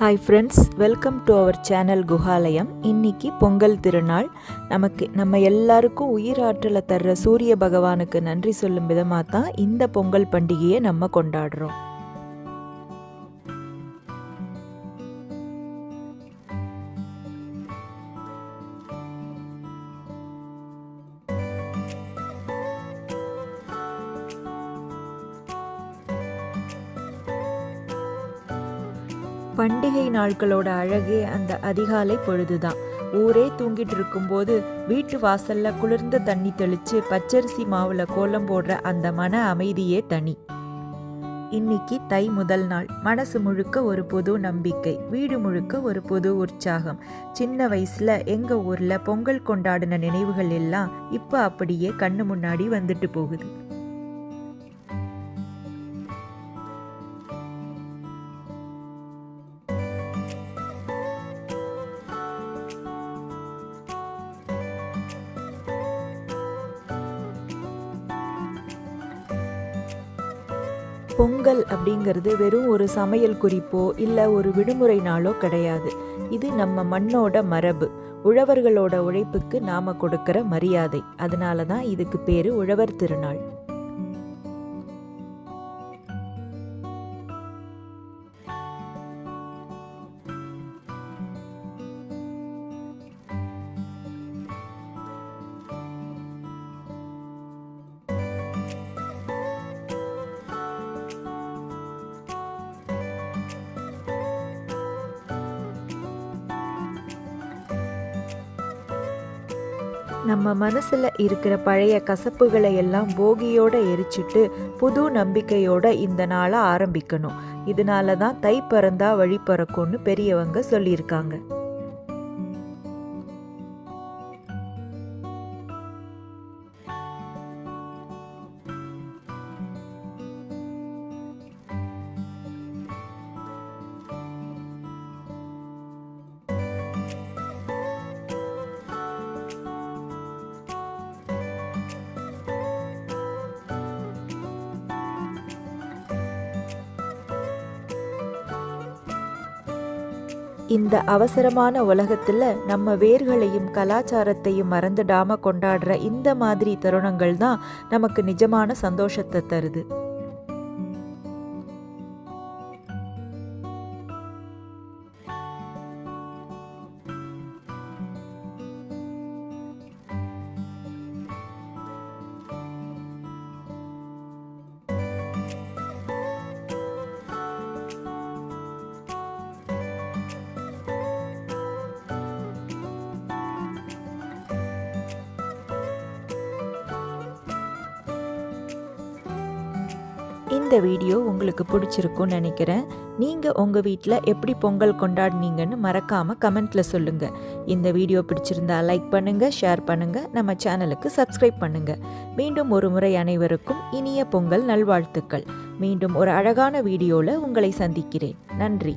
Hi friends welcome to our channel Guhalayam இன்னைக்கு பொங்கல் திருநாள். நமக்கு நம்ம எல்லாருக்கும் உயிராற்றலை தர்ற சூரிய பகவானுக்கு நன்றி சொல்லும் விதமாக தான் இந்த பொங்கல் பண்டிகையை நம்ம கொண்டாடுறோம். பண்டிகை நாட்களோட அழகே அந்த அதிகாலை பொழுதுதான். ஊரே தூங்கிட்டு இருக்கும்போது வீட்டு வாசல்ல குளிர்ந்த தண்ணி தெளிச்சு பச்சரிசி மாவுல கோலம் போடுற அந்த மன அமைதியே தனி. இன்னைக்கு தை முதல் நாள். மனசு முழுக்க ஒரு புது நம்பிக்கை. வீடு முழுக்க ஒரு புது உற்சாகம். சின்ன வயசுல எங்க ஊர்ல பொங்கல் கொண்டாடின நினைவுகள் எல்லாம் இப்ப அப்படியே கண்ணு முன்னாடி வந்துட்டு போகுது. பொங்கல் அப்படிங்கிறது வெறும் ஒரு சமையல் குறிப்போ இல்லை ஒரு விடுமுறை நாளோ கிடையாது. இது நம்ம மண்ணோட மரபு. உழவர்களோட உழைப்புக்கு நாம கொடுக்கிற மரியாதை. அதனால தான் இதுக்கு பேரு உழவர் திருநாள். நம்ம மனசுல இருக்கிற பழைய கசப்புகளை எல்லாம் போகியோட எரிச்சிட்டு புது நம்பிக்கையோட இந்த நாளை ஆரம்பிக்கணும். இதனால தான் தை பறந்தா வழி பறக்கும்னு பெரியவங்க சொல்லியிருக்காங்க. இந்த அவசரமான உலகத்துல நம்ம வேர்களையும் கலாச்சாரத்தையும் மறந்துடாம கொண்டாடுற இந்த மாதிரி தருணங்கள் தான் நமக்கு நிஜமான சந்தோஷத்தை தருது. இந்த வீடியோ உங்களுக்கு பிடிச்சிருக்கும்னு நினைக்கிறேன். நீங்கள் உங்கள் வீட்டில் எப்படி பொங்கல் கொண்டாடினீங்கன்னு மறக்காமல் கமெண்ட்டில் சொல்லுங்கள் இந்த வீடியோ பிடிச்சிருந்தா லைக் பண்ணுங்கள் ஷேர் பண்ணுங்கள் நம்ம சேனலுக்கு சப்ஸ்கிரைப் பண்ணுங்கள் மீண்டும் ஒரு முறை அனைவருக்கும் இனிய பொங்கல் நல்வாழ்த்துக்கள். மீண்டும் ஒரு அழகான வீடியோவில் உங்களை சந்திக்கிறேன். நன்றி.